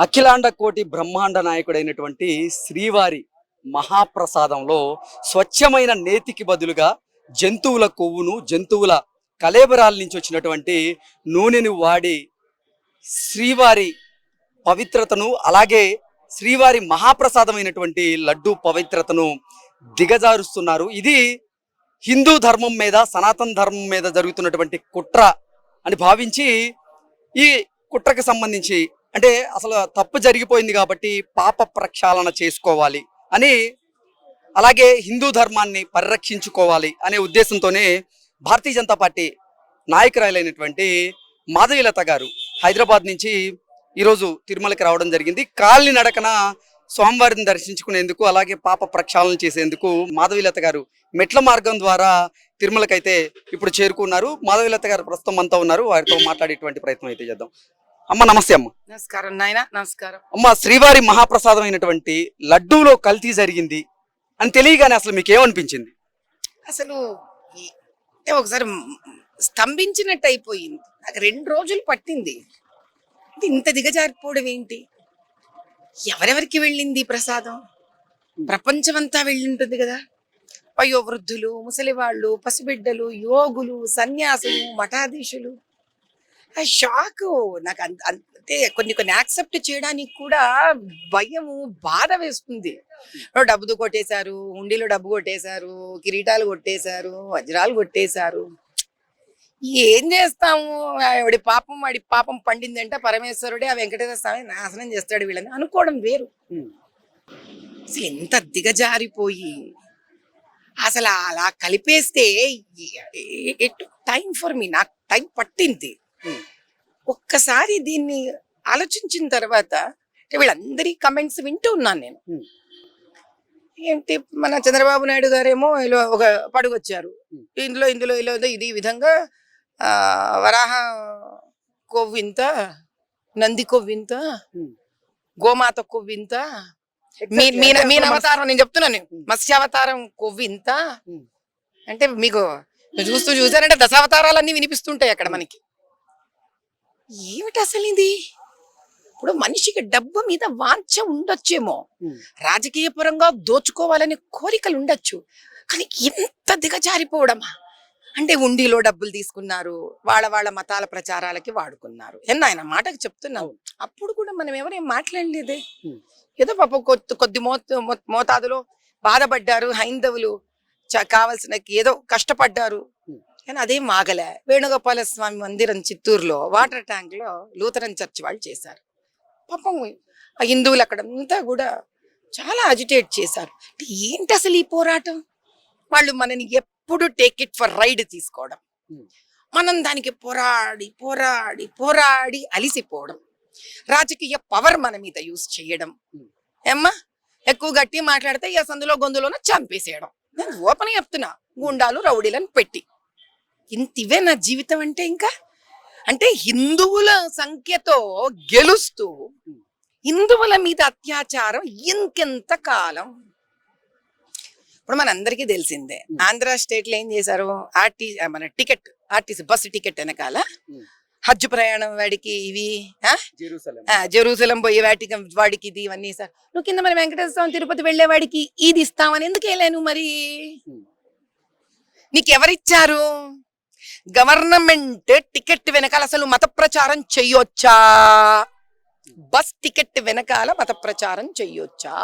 అఖిలాండ కోటి బ్రహ్మాండ నాయకుడైనటువంటి శ్రీవారి మహాప్రసాదంలో స్వచ్ఛమైన నేతికి బదులుగా జంతువుల కొవ్వును జంతువుల కలేబరాల నుంచి వచ్చినటువంటి నూనెను వాడి శ్రీవారి పవిత్రతను అలాగే శ్రీవారి మహాప్రసాదమైనటువంటి లడ్డు పవిత్రతను దిగజారుస్తున్నారు. ఇది హిందూ ధర్మం మీద సనాతన ధర్మం మీద జరుగుతున్నటువంటి కుట్ర అని భావించి ఈ కుట్రకు సంబంధించి అంటే అసలు తప్పు జరిగిపోయింది కాబట్టి పాప ప్రక్షాళన చేసుకోవాలి అని అలాగే హిందూ ధర్మాన్ని పరిరక్షించుకోవాలి అనే ఉద్దేశంతోనే భారతీయ జనతా పార్టీ నాయకురాలైనటువంటి మాధవీలత గారు హైదరాబాద్ నుంచి ఈరోజు తిరుమలకి రావడం జరిగింది. కాలిని నడకన స్వామివారిని దర్శించుకునేందుకు అలాగే పాప ప్రక్షాళన చేసేందుకు మాధవీలత గారు మెట్ల మార్గం ద్వారా తిరుమలకైతే ఇప్పుడు చేరుకున్నారు. మాధవీలత గారు ప్రస్తుతం అంతా ఉన్నారు. వారితో మాట్లాడేటువంటి ప్రయత్నం అయితే చేద్దాం. అమ్మ నమస్తే అమ్మ. నమస్కారం నాయన నమస్కారం. అమ్మ శ్రీవారి మహాప్రసాదం అయినటువంటి లడ్డూలో కల్తీ జరిగింది అని తెలియగానే అసలు మీకు ఏమనిపించింది అసలు ఒకసారి స్తంభించినట్టు అయిపోయింది. నాకు రెండు రోజులు పట్టింది. ఇంత దిగజారిపోవడం ఏంటి? ఎవరెవరికి వెళ్ళింది ప్రసాదం? ప్రపంచమంతా వెళ్ళుంటుంది కదా. అయ్యో వృద్ధులు ముసలివాళ్ళు పసిబిడ్డలు యోగులు సన్యాసులు మఠాధీశులు. షాక్. నాకు అంత అంటే కొన్ని కొన్ని యాక్సెప్ట్ చేయడానికి కూడా భయము బాధ వేస్తుంది. ఓ డబ్బులు కొట్టేశారు హుండీలో డబ్బు కొట్టేశారు కిరీటాలు కొట్టేశారు వజ్రాలు కొట్టేశారు. ఏం చేస్తాము? వాడి పాపం వాడి పాపం పండిందంటే పరమేశ్వరుడే ఆ వెంకటేశ్వర స్వామి నాశనం చేస్తాడు వీళ్ళని అనుకోవడం వేరు. అసలు ఎంత దిగజారిపోయి అసలు అలా కలిపేస్తే టైం ఫర్ మీ? నాకు టైం పట్టింది. ఒక్కసారి దీన్ని ఆలోచించిన తర్వాత వీళ్ళందరి కమెంట్స్ వింటూ ఉన్నాను నేను. ఏంటి మన చంద్రబాబు నాయుడు గారేమో ఇలా ఒక పడుగొచ్చారు. ఇందులో ఇందులో ఇలా ఇది విధంగా ఆ, వరాహ కొవ్వింత నంది కొవ్వింత. గోమాత కొవ్వింత మీ మీన మీన అవతారం నేను చెప్తున్నాను మత్స్యావతారం కొవ్వింత. అంటే మీకు చూస్తూ చూసారంటే దశావతారాలన్నీ వినిపిస్తుంటాయి అక్కడ మనకి ఏమిటి అసలు ఇది ఇప్పుడు మనిషికి డబ్బు మీద వాంఛ ఉండొచ్చేమో. రాజకీయ పరంగా దోచుకోవాలనే కోరికలు ఉండొచ్చు కానీ ఇంత దిగజారిపోవడమా? అంటే ఉండిలో డబ్బులు తీసుకున్నారు వాళ్ళ వాళ్ళ మతాల ప్రచారాలకి వాడుకున్నారు. ఎన్న ఆయన మాటకు చెప్తున్నావు అప్పుడు కూడా మనం ఎవరేం మాట్లాడలేదే. ఏదో పాప కొద్ది కొద్ది మోత మో- మోతాదులో బాధపడ్డారు హైందవులు. కావాల్సిన ఏదో కష్టపడ్డారు. కానీ అదేం ఆగలే వేణుగోపాల స్వామి మందిరం చిత్తూరులో వాటర్ ట్యాంక్లో లూథరన్ చర్చ్ వాళ్ళు చేశారు. పాపం ఆ హిందువులు అక్కడ అంతా కూడా చాలా అజిటేట్ చేశారు. ఏంటి అసలు ఈ పోరాటం? వాళ్ళు మనని ఎప్పుడు టేక్ ఇట్ ఫర్ రైడ్ తీసుకోవడం. మనం దానికి పోరాడి పోరాడి పోరాడి అలిసిపోవడం. రాజకీయ పవర్ మన మీద యూజ్ చేయడం. ఏమ్మా? ఎక్కువ గట్టి మాట్లాడితే ఈ సందులో గొంతులోన చంపేసేయడం. నేను ఓపెన్ చెప్తున్నా. గుండాలు రౌడీలను పెట్టి. ఇంత ఇవే నా జీవితం అంటే ఇంకా అంటే హిందువుల సంఖ్యతో గెలుస్తూ హిందువుల మీద అత్యాచారం ఇంకెంత కాలం ఇప్పుడు మనందరికీ తెలిసిందే ఆంధ్ర స్టేట్లో ఏం చేశారు ఆర్టీ మన టికెట్ ఆర్టీసీ బస్సు టికెట్ వెనకాల. హజ్ ప్రయాణం వాడికి ఇవి? జెరూసలేం. పోయే వాటికి వాడికి ఇది ఇవన్నీ సార్ నువ్వు కింద మన వెంకటేశ్వర స్వామి తిరుపతి వెళ్ళే వాడికి ఇది ఇస్తామని ఎందుకు వెళ్ళాను మరి Hmm. గవర్నమెంట్ టికెట్ వెనకాల అసలు మత ప్రచారం చెయ్యొచ్చా? బస్ టికెట్ వెనకాల మత ప్రచారం చెయ్యొచ్చా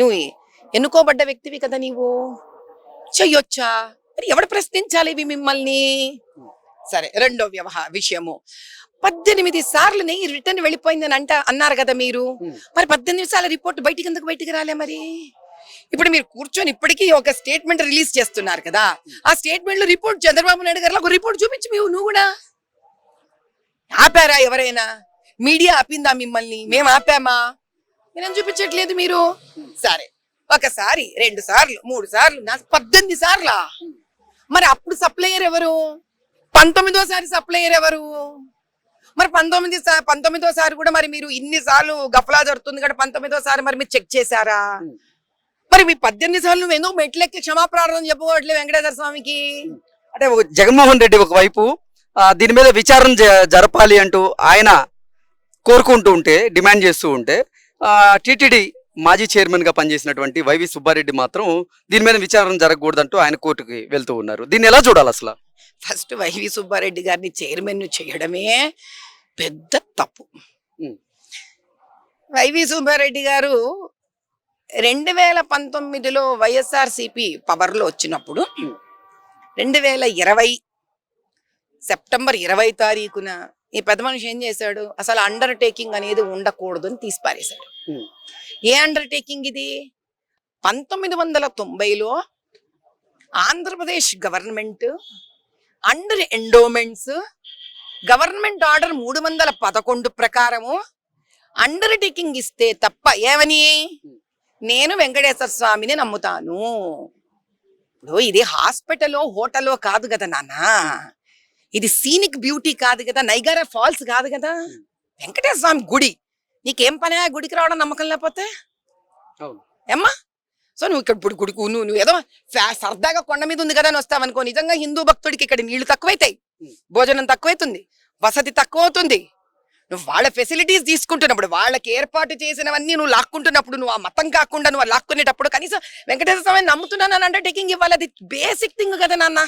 నువ్వు. ఎన్నుకోబడ్డ వ్యక్తివి కదా నీవు? చెయ్యొచ్చా? మరి ఎవడు ప్రశ్నించాలి ఇవి మిమ్మల్ని? సరే రెండో వ్యవహార విషయము. పద్దెనిమిది సార్లు నెయ్యి రిటర్న్ వెళ్ళిపోయిందని అంట అన్నారు కదా మీరు. మరి పద్దెనిమిది సార్లు రిపోర్ట్ బయటికి ఎందుకు బయటికి రాలే మరి? ఇప్పుడు మీరు కూర్చొని ఇప్పటికీ ఒక స్టేట్మెంట్ రిలీజ్ చేస్తున్నారు కదా. ఆ స్టేట్మెంట్లో రిపోర్ట్ చంద్రబాబు నాయుడు గారు ఒక రిపోర్ట్ చూపించి మేము నువ్వు కూడా. ఆపారా ఎవరైనా? మీడియా ఆపిందా మిమ్మల్ని? మేము ఆపామా? మీరేం చూపించట్లేదు మీరు? సరే. ఒకసారి రెండు సార్లు మూడు సార్లు నా పద్దెనిమిది సార్లా? మరి అప్పుడు సప్లయర్ ఎవరు? పంతొమ్మిదోసారి సప్లయర్ ఎవరు? మరి పంతొమ్మిది పంతొమ్మిదో పంతొమ్మిదోసారి కూడా మరి మీరు ఇన్ని సార్లు గఫలా జరుగుతుంది కదా పంతొమ్మిదోసారి మరి మీరు చెక్ చేశారా? మరి మీ పద్దెనిమిది సార్లు నువ్వు ఎందుకు మెట్లెక్కి క్షమాప్రార్థన చెప్పవట్లేదు వెంకటేశ్వర స్వామికి? అంటే జగన్మోహన్ రెడ్డి ఒకవైపు దీని మీద విచారణ జరపాలి అంటూ ఆయన కోరుకుంటూ ఉంటే డిమాండ్ చేస్తూ ఉంటే టీటీడీ మాజీ చైర్మన్గా పనిచేసినటువంటి వైవి సుబ్బారెడ్డి మాత్రం దీని మీద విచారణ జరగకూడదంటూ ఆయన కోర్టుకి వెళ్తూ ఉన్నారు. దీన్ని ఎలా చూడాలి అసలు? ఫస్ట్ వైవి సుబ్బారెడ్డి గారిని చైర్మన్ చేయడమే పెద్ద తప్పు. వైవి సుబ్బారెడ్డి గారు రెండు వేల పంతొమ్మిదిలో వైఎస్ఆర్సిపి పవర్లో వచ్చినప్పుడు. రెండు వేల ఇరవై సెప్టెంబర్ ఇరవై తారీఖున ఈ పెద్ద మనిషి ఏం చేశాడు అసలు అండర్ టేకింగ్ అనేది ఉండకూడదు అని తీసి పారేశాడు ఉమ్. ఏ అండర్ టేకింగ్ ఇది పంతొమ్మిది వందల తొంభైలో Andhra Pradesh government under endowments government order మూడు వందల పదకొండు ప్రకారము అండర్ టేకింగ్ ఇస్తే తప్ప ఏమని నేను వెంకటేశ్వర స్వామిని నమ్ముతాను. ఇప్పుడు ఇది హాస్పిటల్లో హోటల్లో కాదు కదా నాన్న. ఇది సీనిక్ బ్యూటీ కాదు కదా నైగారా ఫాల్స్ కాదు కదా. వెంకటేశ్వర స్వామి గుడి. నీకేం పని ఆ గుడికి రావడం నమ్మకం లేకపోతే. ఏమ్మా? సో నువ్వు ఇక్కడ ఇప్పుడు గుడికి నువ్వు నువ్వు ఏదో సరదాగా కొండ మీద ఉంది కదా అని వస్తావనుకో. నిజంగా హిందూ భక్తుడికి ఇక్కడ నీళ్ళు తక్కువైతాయి. భోజనం తక్కువైతుంది. వసతి తక్కువ అవుతుంది నువ్వు వాళ్ళ ఫెసిలిటీస్ తీసుకుంటున్నప్పుడు వాళ్ళకి ఏర్పాటు చేసినవన్నీ నువ్వు లాక్కుంటున్నప్పుడు నువ్వు ఆ మతం కాకుండా నువ్వు లాక్కునేటప్పుడు కనీసం వెంకటేశ్వర స్వామిని నమ్ముతున్నాను అండర్టేకింగ్ ఇవ్వాలి. అది బేసిక్ థింగ్ కదా నాన్న.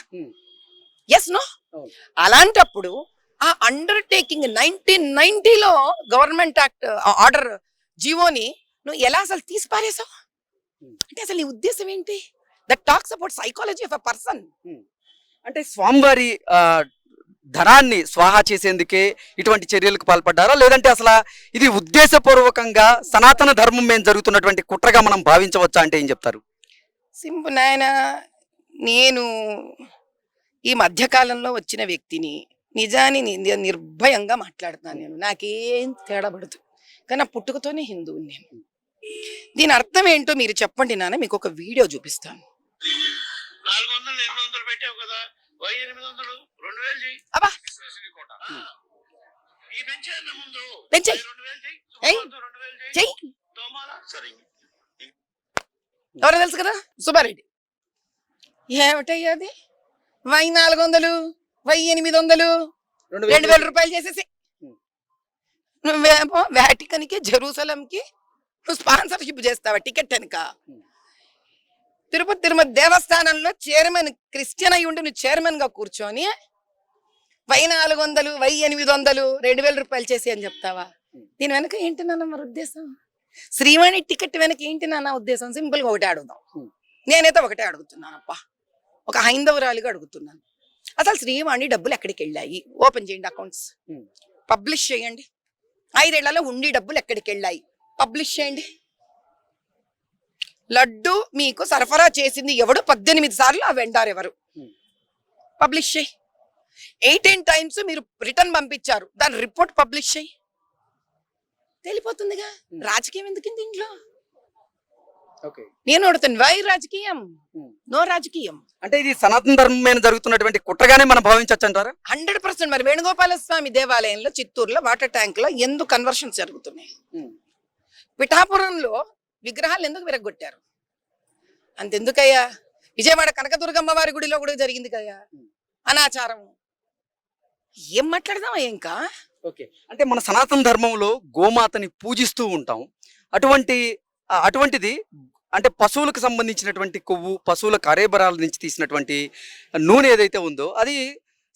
ఎస్ నో అవును. అలాంటప్పుడు ఆ అండర్టేకింగ్ నైన్టీన్ నైన్టీలో గవర్నమెంట్ యాక్ట్ ఆర్డర్ జీవోని నువ్వు ఎలా అసలు తీసి పారేసావు Hmm. అంటే అసలు నీ ఉద్దేశం ఏంటి? That talks about psychology of a person అంటే స్వామివారి ధనాన్ని స్వాహా చేసేందుకే ఇటువంటి చర్యలకు పాల్పడ్డారా? లేదంటే అసలు ఇది ఉద్దేశపూర్వకంగా సనాతన ధర్మం మీద జరుగుతున్నటువంటి కుట్రగా మనం భావించవచ్చా అంటే ఏం చెప్తారు? సింపుల్ నాయన నేను ఈ మధ్యకాలంలో వచ్చిన వ్యక్తిని నిజాన్ని ని- నిర్భయంగా మాట్లాడుతున్నాను నేను. నాకేం తేడా పడదు. కానీ నా పుట్టుకతోనే హిందువుని నేను. దీని అర్థం ఏంటో మీరు చెప్పండి నాన్న మీకు ఒక వీడియో చూపిస్తాను. అబ్బా. పెంచేయ్. చెయ్యి ఎవరో తెలుసు కదా? సుబ్బారెడ్డి. ఏమిటయ్యా అది? వై నాలుగు వందలు వై ఎనిమిది వందలు రెండు వేల రూపాయలు. చేసేసి. నువ్వేమో వాటికన్కి జెరూసలంకి నువ్వు స్పాన్సర్షిప్ చేస్తావా? టికెట్ వెనక. తిరుపతి తిరుమతి దేవస్థానంలో చైర్మన్ క్రిస్టియన్ అయి ఉండి నువ్వు చైర్మన్గా కూర్చొని వై నాలుగు వందలు వై ఎనిమిది వందలు రెండు వేల రూపాయలు చేసి అని చెప్తావా. దీని వెనక ఏంటి నాన్న మరి ఉద్దేశం? శ్రీవాణి టికెట్ వెనక ఏంటి నాన్న ఉద్దేశం? సింపుల్గా ఒకటే అడుగుదాం. నేనైతే ఒకటే అడుగుతున్నానప్పా. ఒక హైందవురాలిగా అడుగుతున్నాను. అసలు శ్రీవాణి డబ్బులు ఎక్కడికి వెళ్ళాయి? ఓపెన్ చేయండి అకౌంట్స్. పబ్లిష్ చేయండి. ఐదేళ్ళలో ఉండి డబ్బులు ఎక్కడికి వెళ్ళాయి? పబ్లిష్ చేయండి. లడ్డు మీకు సరఫరా చేసింది ఎవడు? పద్దెనిమిది సార్లు ఆ వెండారు ఎవరు? Hmm. పబ్లిష్ చేయి. ఎయిటీన్ టైమ్స్ మీరు రిటర్న్ పంపించారు. దాని రిపోర్ట్ పబ్లిష్ చేయి. తెలిపోతుందిగా. Hmm. రాజకీయం ఎందుకు దీంట్లో ఓకే. నేను అడుగుతాను వై రాజకీయం? Hmm. నో రాజకీయం. అంటే ఇది సనాతన ధర్మం మీద జరుగుతున్నటువంటి కుట్రగానే మనం భావించవచ్చు అంటారా? హండ్రెడ్ పర్సెంట్ మరి వేణుగోపాల స్వామి దేవాలయంలో చిత్తూరులో వాటర్ ట్యాంక్లో ఎందుకు కన్వర్షన్స్ జరుగుతున్నాయి? పిఠాపురంలో విగ్రహాలు ఎందుకు విరగొట్టారు అంతెందుకయ్యా? విజయవాడ కనకదుర్గమ్మ వారి గుడిలో కూడా జరిగింది కయ్యా అనాచారం ఏం మాట్లాడదామా ఇంకా? ఓకే. అంటే మన సనాతన ధర్మంలో గోమాతని పూజిస్తూ ఉంటాం. అటువంటి అటువంటిది అంటే పశువులకు సంబంధించినటువంటి కొవ్వు పశువుల కరేబరాల నుంచి తీసినటువంటి నూనె ఏదైతే ఉందో అది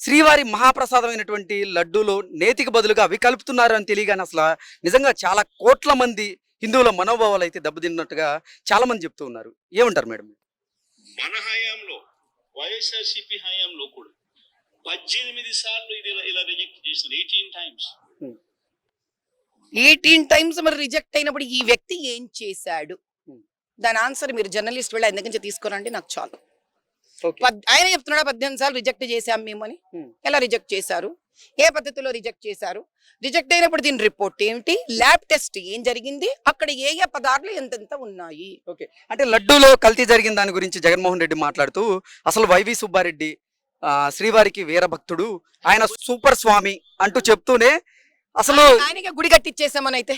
శ్రీవారి మహాప్రసాదమైనటువంటి లడ్డూలో నేతికి బదులుగా అవి కలుపుతున్నారు అని తెలియగానే అసలు నిజంగా చాలా కోట్ల మంది హిందువుల మనోభావాలు అయితే దెబ్బతిన్నట్టుగా చాలా మంది చెప్తూ ఉన్నారు. ఏమంటారు మేడం? మన హయాంలో వైఎస్ఆర్సిపి హయాంలో కూడా పద్దెనిమిది సార్లు ఇది ఇలా- ఇలా రిజెక్ట్ చేసిన ఎయిటీన్ టైమ్స్ ఎయిటీన్ టైమ్స్ మరి రిజెక్ట్ అయినప్పుడు ఈ వ్యక్తి ఏం చేశాడు. దాని ఆన్సర్ మీరు జర్నలిస్ట్ వెళ్ళి ఆయన దగ్గర నుంచి నాకు చాలు. ఆయన చెప్తున్నాడు పద్దెనిమిది సార్లు రిజెక్ట్ చేశాం మేము అని. ఎలా రిజెక్ట్ చేశారు? ఏ పద్ధతిలో రిజెక్ట్ చేశారు? రిజెక్ట్ అయినప్పుడు దీని రిపోర్ట్ ఏమిటి? ల్యాబ్ టెస్ట్ ఏం జరిగింది? అక్కడ ఏ ఏ పదార్థాలు ఎంతెంత ఉన్నాయి? ఓకే. అంటే లడ్డూలో కల్తీ జరిగిన దాని గురించి జగన్మోహన్ రెడ్డి మాట్లాడుతూ అసలు వైవి సుబ్బారెడ్డి శ్రీవారికి వీర భక్తుడు ఆయన సూపర్ స్వామి అంటూ చెప్తూనే అసలు ఆయనకే గుడి కట్టిచ్చేసామని అయితే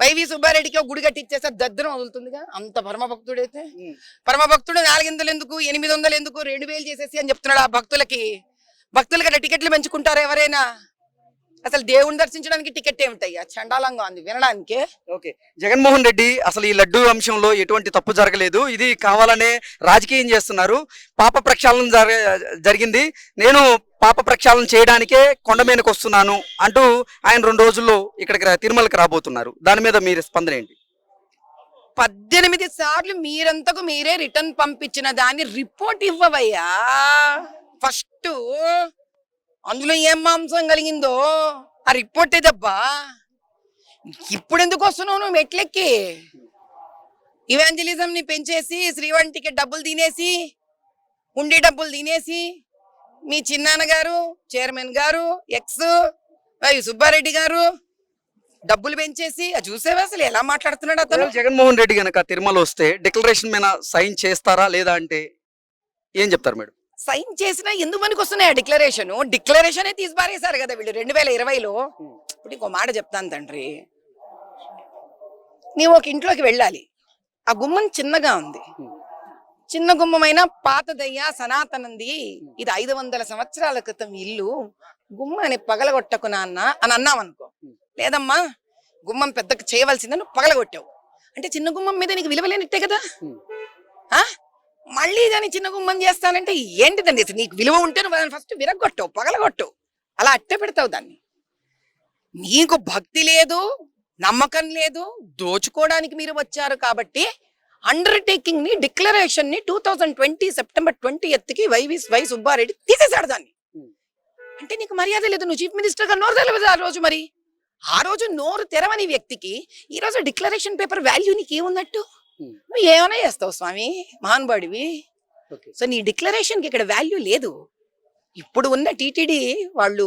వైవి సుబ్బారెడ్డికి గుడి కట్టిచ్చేస్తే దద్దరం వదులుతుందిగా అంత పరమ భక్తుడైతే పరమ భక్తుడు నాలుగిందలు ఎందుకు ఎనిమిది వందలు ఎందుకు రెండు వేలు చేసేసి అని చెప్తున్నాడు ఆ భక్తులకి. భక్తులకి అట్లా టికెట్లు పెంచుకుంటారు ఎవరైనా? అసలు దేవుని దర్శించడానికి టికెట్ ఏమిటయ్యా చండాలంగా ఉంది వినడానికి. ఓకే. జగన్మోహన్ రెడ్డి అసలు ఈ లడ్డు అంశంలో ఎటువంటి తప్పు జరగలేదు. ఇది కావాలనే రాజకీయం చేస్తున్నారు. పాప ప్రక్షాళన జర- జరిగింది. నేను పాప ప్రక్షాళన చేయడానికే కొండ మీదకి వస్తున్నాను అంటూ ఆయన రెండు రోజుల్లో ఇక్కడికి తిరుమలకి రాబోతున్నారు. దాని మీద మీరు స్పందన ఏంటి? పద్దెనిమిది సార్లు మీరంతకు మీరే రిటర్న్ పంపించిన దాన్ని రిపోర్ట్ ఇవ్వవయ్యా. ఫస్ట్ అందులో ఏం మాంసం కలిగిందో? ఆ రిపోర్ట్ ఏదబ్బా ఇప్పుడు ఎందుకు వస్తున్నావు నువ్వు మెట్లెక్కి? ఇవాంజలిజం ని పెంచేసి శ్రీవంటికి డబ్బులు తినేసి ఉండి డబ్బులు తినేసి మీ చిన్నాన్న గారు చైర్మన్ గారు ఎక్స్ వై సుబ్బారెడ్డి గారు డబ్బులు పెంచేసి అది చూసేవా అసలు ఎలా మాట్లాడుతున్నాడు అతను? జగన్మోహన్ రెడ్డి గనక తిరుమల వస్తే డిక్లరేషన్ మీద సైన్ చేస్తారా లేదా అంటే ఏం చెప్తారు మేడం? సైన్ చేసినా ఎందుకు మనకి వస్తున్నాయి ఆ డిక్లరేషన్? డిక్లరేషన్ తీసి పారేశారు కదా వీళ్ళు రెండు వేల ఇరవైలో ఇప్పుడు ఇంకో మాట చెప్తాను తండ్రి. నీవు ఒక ఇంట్లోకి వెళ్ళాలి. ఆ గుమ్మం చిన్నగా ఉంది. చిన్న గుమ్మమైన పాతదయ్యా సనాతనంది ఇది ఐదు వందల సంవత్సరాల క్రితం ఇల్లు. గుమ్మాన్ని పగలగొట్టకు నాన్న అని అన్నాం అనుకో లేదమ్మా గుమ్మం చేయవలసిందని నువ్వు పగలగొట్టావు. అంటే చిన్న గుమ్మం మీద నీకు విలువలేనిట్టే కదా? ఆ? మళ్ళీ దాన్ని చిన్న గుమ్మం చేస్తానంటే ఏంటిదండి నీకు విలువ ఉంటే నువ్వు దాన్ని ఫస్ట్ విరగొట్టవు పగలగొట్టవు అలా అట్టే పెడతావు దాన్ని. నీకు భక్తి లేదు నమ్మకం లేదు దోచుకోవడానికి మీరు వచ్చారు కాబట్టి అండర్టేకింగ్ని డిక్లరేషన్ని two thousand twenty September twenty కి వైవి వై సుబ్బారెడ్డి తీసేశాడు దాన్ని. అంటే నీకు మర్యాద లేదు నువ్వు చీఫ్ మినిస్టర్గా నోరు తెలవదు ఆ రోజు మరి. ఆ రోజు నోరు తెరవని వ్యక్తికి ఈ రోజు డిక్లరేషన్ పేపర్ వాల్యూ నీకు ఏమున్నట్టు. నువ్వు ఏమైనా చేస్తావు స్వామి? మహానుభాడివి ఓకే. సో నీ డిక్లరేషన్కి ఇక్కడ వాల్యూ లేదు. ఇప్పుడు ఉన్న టీటీడీ వాళ్ళు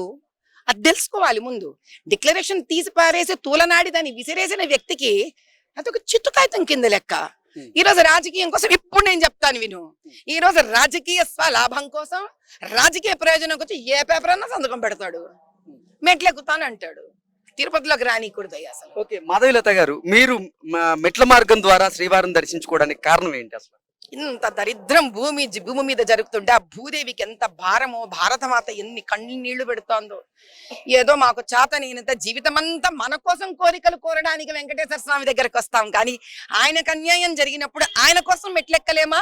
అది తెలుసుకోవాలి ముందు. డిక్లరేషన్ తీసి పారేసి తూలనాడి దాన్ని విసిరేసిన వ్యక్తికి అదొక చిత్తు కాగితం కింద లెక్క. ఈ రోజు రాజకీయం కోసం ఇప్పుడు నేను చెప్తాను విను. ఈ రోజు రాజకీయ స్వలాభం కోసం రాజకీయ ప్రయోజనం కోసం ఏ పేపర్ అన్నా సంతకం పెడతాడు. మెట్లెక్కుతాను అంటాడు తిరుపతిలోకి రానికూడదు అసలు. ఓకే మాధవిలత గారు మీరు మెట్ల మార్గం ద్వారా శ్రీవారిని దర్శించుకోవడానికి కారణం ఏంటి అసలు? ఇంత దరిద్రం భూమి భూమి మీద జరుగుతుంటే ఆ భూదేవికి ఎంత భారమో భారతమాత ఎన్ని కళ్ళు నీళ్ళు పెడుతోందో. ఏదో మాకు చేత నేనంత జీవితం అంతా మన కోసం కోరికలు కోరడానికి వెంకటేశ్వర స్వామి దగ్గరకు వస్తాం. కానీ ఆయనకు అన్యాయం జరిగినప్పుడు ఆయన కోసం మెట్లెక్కలేమా?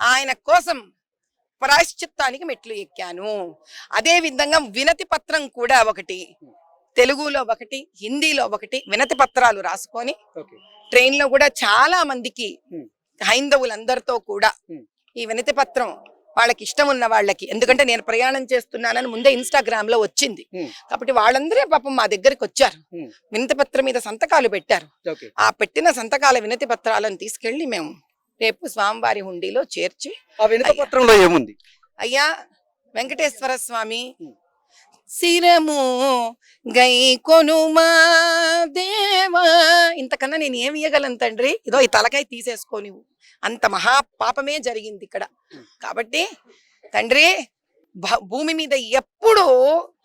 ఆయన కోసం ప్రాయశ్చిత్తానికి మెట్లు ఎక్కాను. అదే విధంగా వినతి పత్రం కూడా ఒకటి. తెలుగులో ఒకటి హిందీలో ఒకటి వినతి పత్రాలు రాసుకొని ట్రైన్లో కూడా చాలా మందికి. హైందవులందరితో కూడా. ఈ వినతి పత్రం వాళ్ళకి ఇష్టం ఉన్న వాళ్ళకి ఎందుకంటే నేను ప్రయాణం చేస్తున్నానని ముందే ఇన్స్టాగ్రామ్లో వచ్చింది. కాబట్టి వాళ్ళందరే పాపం మా దగ్గరికి వచ్చారు. వినతి పత్రం మీద సంతకాలు పెట్టారు ఆ పెట్టిన సంతకాల వినతి పత్రాలను తీసుకెళ్ళి మేము రేపు స్వామివారి హుండీలో చేర్చి ఆ వెనుక పత్రంలో ఏముంది అయ్యా వెంకటేశ్వర స్వామి. శిరము గై కొనుమా దేవా. ఇంతకన్నా నేను ఏమి ఇయ్యగలను తండ్రి? ఇదో ఈ తలకాయ తీసేసుకోని అంత మహా పాపమే జరిగింది ఇక్కడ. కాబట్టి తండ్రి భూమి మీద ఎప్పుడు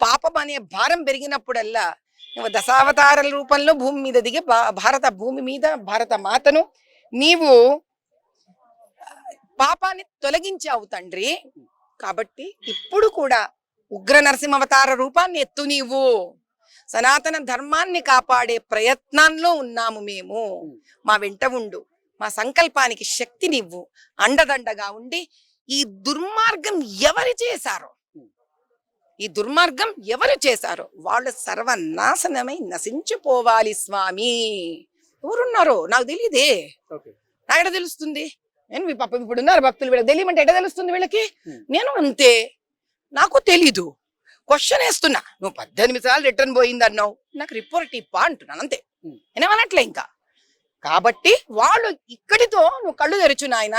పాపం అనే భారం పెరిగినప్పుడల్లా నువ్వు దశావతారాల రూపంలో భూమి మీద దిగి భారత భూమి మీద భారత మాతను నీవు పాపాన్ని తొలగించావు తండ్రి. కాబట్టి ఇప్పుడు కూడా ఉగ్ర నరసింహవతార రూపాన్ని ఎత్తు నీవు. సనాతన ధర్మాన్ని కాపాడే ప్రయత్నంలో ఉన్నాము మేము. మా వెంట ఉండు. మా సంకల్పానికి శక్తి నివ్వు అండదండగా ఉండి ఈ దుర్మార్గం ఎవరు చేశారో? ఈ దుర్మార్గం ఎవరు చేశారో? వాళ్ళు సర్వనాశనమై నశించిపోవాలి స్వామి. ఎవరున్నారో? నాకు తెలియదే ఓకే. నాకు ఎట్ట తెలుస్తుంది? నేను మీ పాపం ఇప్పుడు ఉన్నారు భక్తులు వీళ్ళకి. తెలియమంటే ఎట్ట తెలుస్తుంది వీళ్ళకి. నేను అంతే. నాకు తెలీదు. క్వశ్చన్ వేస్తున్నా. నువ్వు పద్దెనిమిది సార్లు రిటర్న్ పోయింది అన్నావు నాకు రిపోర్ట్ ఇప్పా అంటున్నాను అంతే. నేనేమనట్లే ఇంకా? కాబట్టి వాళ్ళు ఇక్కడితో నువ్వు కళ్ళు తెరుచు నాయన.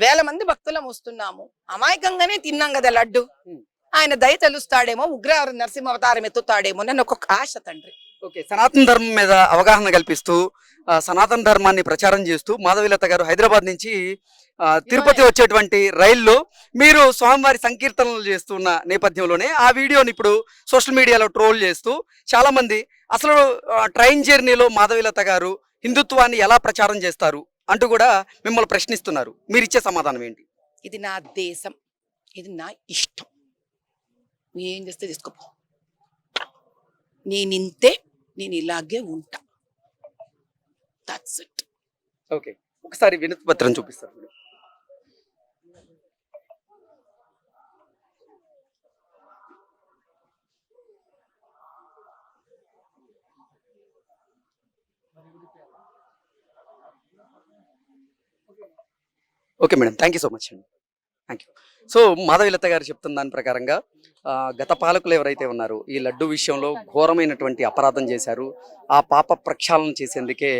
వేల మంది భక్తులం వస్తున్నాము అమాయకంగానే తిన్నాం కదా లడ్డు. ఆయన దయ తెలుస్తాడేమో ఉగ్ర నరసింహ అవతారం ఎత్తుతాడేమో నన్ను ఒక ఆశ తండ్రి. ఓకే సనాతన ధర్మం మీద అవగాహన కల్పిస్తూ సనాతన ధర్మాన్ని ప్రచారం చేస్తూ మాధవీలత గారు హైదరాబాద్ నుంచి తిరుపతి వచ్చేటువంటి రైల్లో మీరు స్వామివారి సంకీర్తనలు చేస్తున్న నేపథ్యంలోనే ఆ వీడియోని ఇప్పుడు సోషల్ మీడియాలో ట్రోల్ చేస్తూ చాలామంది అసలు ట్రైన్ జర్నీలో మాధవీలత గారు హిందుత్వాన్ని ఎలా ప్రచారం చేస్తారు అంటూ కూడా మిమ్మల్ని ప్రశ్నిస్తున్నారు. మీరు ఇచ్చే సమాధానం ఏంటి? ఇది నా దేశం ఇది నా ఇష్టం. ఏం చేస్తే తీసుకోపో. నేనింతే నేను ఇలాగే ఉంటా. దట్స్ ఇట్ ఓకే ఒకసారి వినతి పత్రం చూపిస్తారు madam. Okay madam thank you so much అండి థ్యాంక్ యూ సో మాధవిలత గారు చెప్తున్న దాని ప్రకారంగా గత పాలకులు ఎవరైతే ఉన్నారు ఈ లడ్డు విషయంలో ఘోరమైనటువంటి అపరాధం చేశారు. ఆ పాప ప్రక్షాళన చేసేందుకే